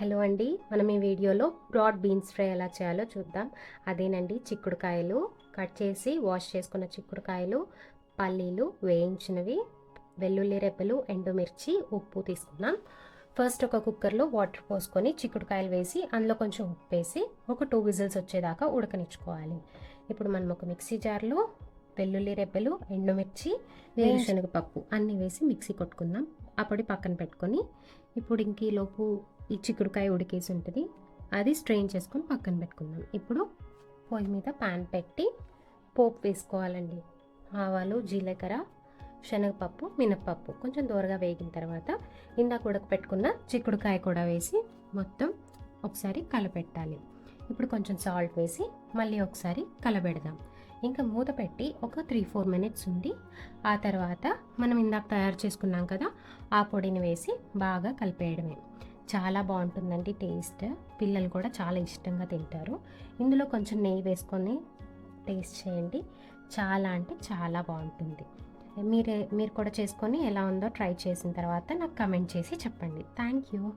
Hello అండి మనం ఈ వీడియోలో బ్రాడ్ బీన్స్ ఫ్రై ఎలా చేయాలో చూద్దాం. అదేనండి చిక్కుడుకాయలు కట్ చేసి వాష్ చేసుకున్న చిక్కుడుకాయలు పల్లీలు వేయించినవి వెల్లుల్లి రెప్పలు ఎండుమిర్చి ఉప్పు తీసుకున్నాం ఫస్ట్ ఒక కుక్కర్లో వాటర్ పోసుకొని చిక్కుడుకాయలు వేసి అందులో కొంచెం ఉప్పు వేసి ఒక టూ విజిల్స్ వచ్చేదాకా ఉడకనిచ్చుకోవాలి. ఇప్పుడు మనం ఒక మిక్సీ జార్లో వెల్లుల్లి రెప్పలు ఎండుమిర్చి వేరుశనగపప్పు అన్నీ వేసి మిక్సీ కొట్టుకుందాం. ఆ పొడి పక్కన పెట్టుకొని ఇప్పుడు ఇంక ఈ లోపు ఈ చిక్కుడుకాయ ఉడికేసి ఉంటుంది. అది స్ట్రెయిన్ చేసుకొని పక్కన పెట్టుకుందాం. ఇప్పుడు పొయ్యి మీద ప్యాన్ పెట్టి పోపు వేసుకోవాలండి. ఆవాలు జీలకర్ర శనగపప్పు మినప్పప్పు కొంచెం దూరగా వేగిన తర్వాత ఇందాక ఉడకపెట్టుకున్న చిక్కుడుకాయ కూడా వేసి మొత్తం ఒకసారి కలపెట్టాలి. ఇప్పుడు కొంచెం సాల్ట్ వేసి మళ్ళీ ఒకసారి కలబెడదాం. ఇంకా మూత పెట్టి ఒక త్రీ ఫోర్ మినిట్స్ ఉండి ఆ తర్వాత మనం ఇందాక తయారు చేసుకున్నాం కదా ఆ పొడిని వేసి బాగా కలిపేయడమే. చాలా బాగుంటుందండి టేస్ట్. పిల్లలు కూడా చాలా ఇష్టంగా తింటారు. ఇందులో కొంచెం నెయ్యి వేసుకొని టేస్ట్ చేయండి. చాలా అంటే చాలా బాగుంటుంది. మీరే మీరు కూడా చేసుకొని ఎలా ఉందో ట్రై చేసిన తర్వాత నాకు కమెంట్ చేసి చెప్పండి. Thank you.